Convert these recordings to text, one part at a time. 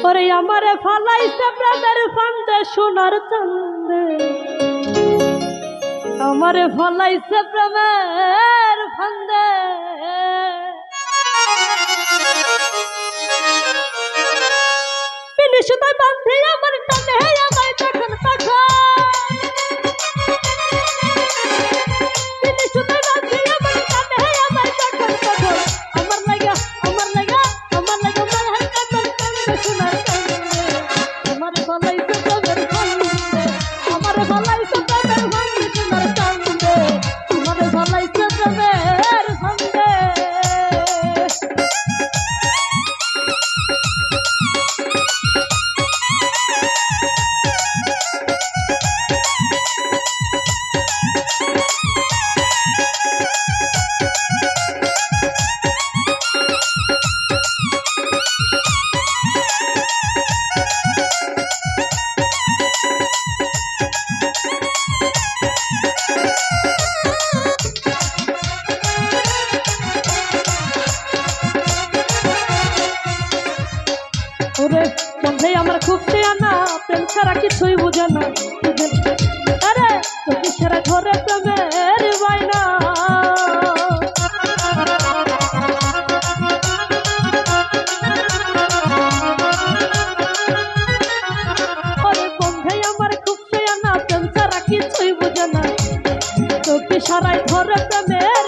ওরে আমার ফালাইছে প্রেমের সন্দে সোনার চন্দে আমার ফালাইছে প্রেমের ফান্দে ওরে বন্ধে, আমার খুব না প্রেম ছাড়া কিছুই বুঝে না। আরে, তোকে সারা ঘরে প্রেমের বাইনা কিছুই বুঝে না। তোকে সারাই ঘরে প্রেমের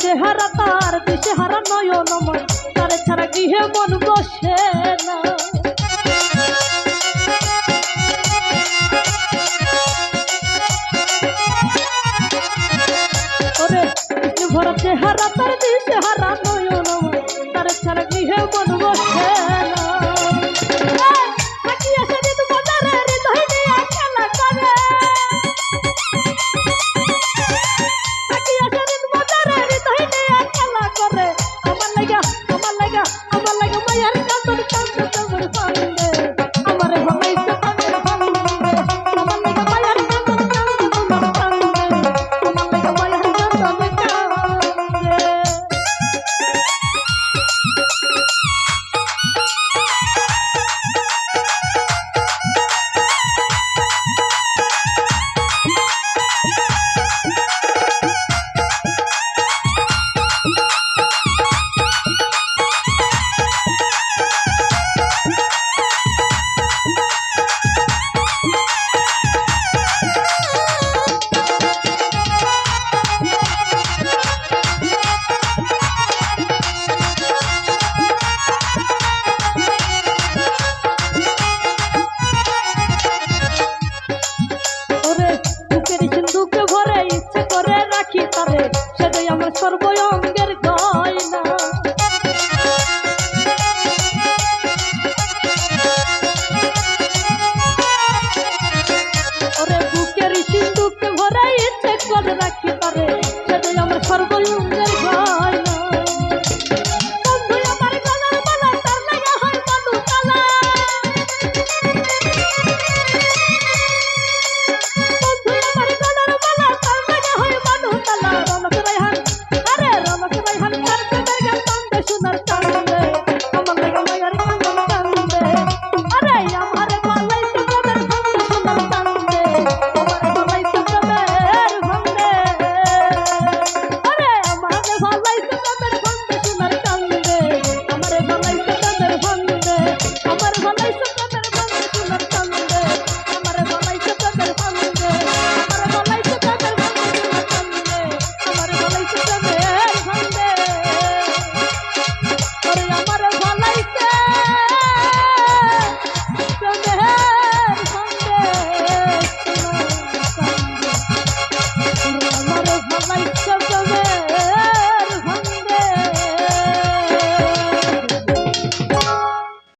চেহারা তার দেশে দিশেহারা নয়নময়। তার ছাড়া গৃহে মন বসে না। সর্বয়ং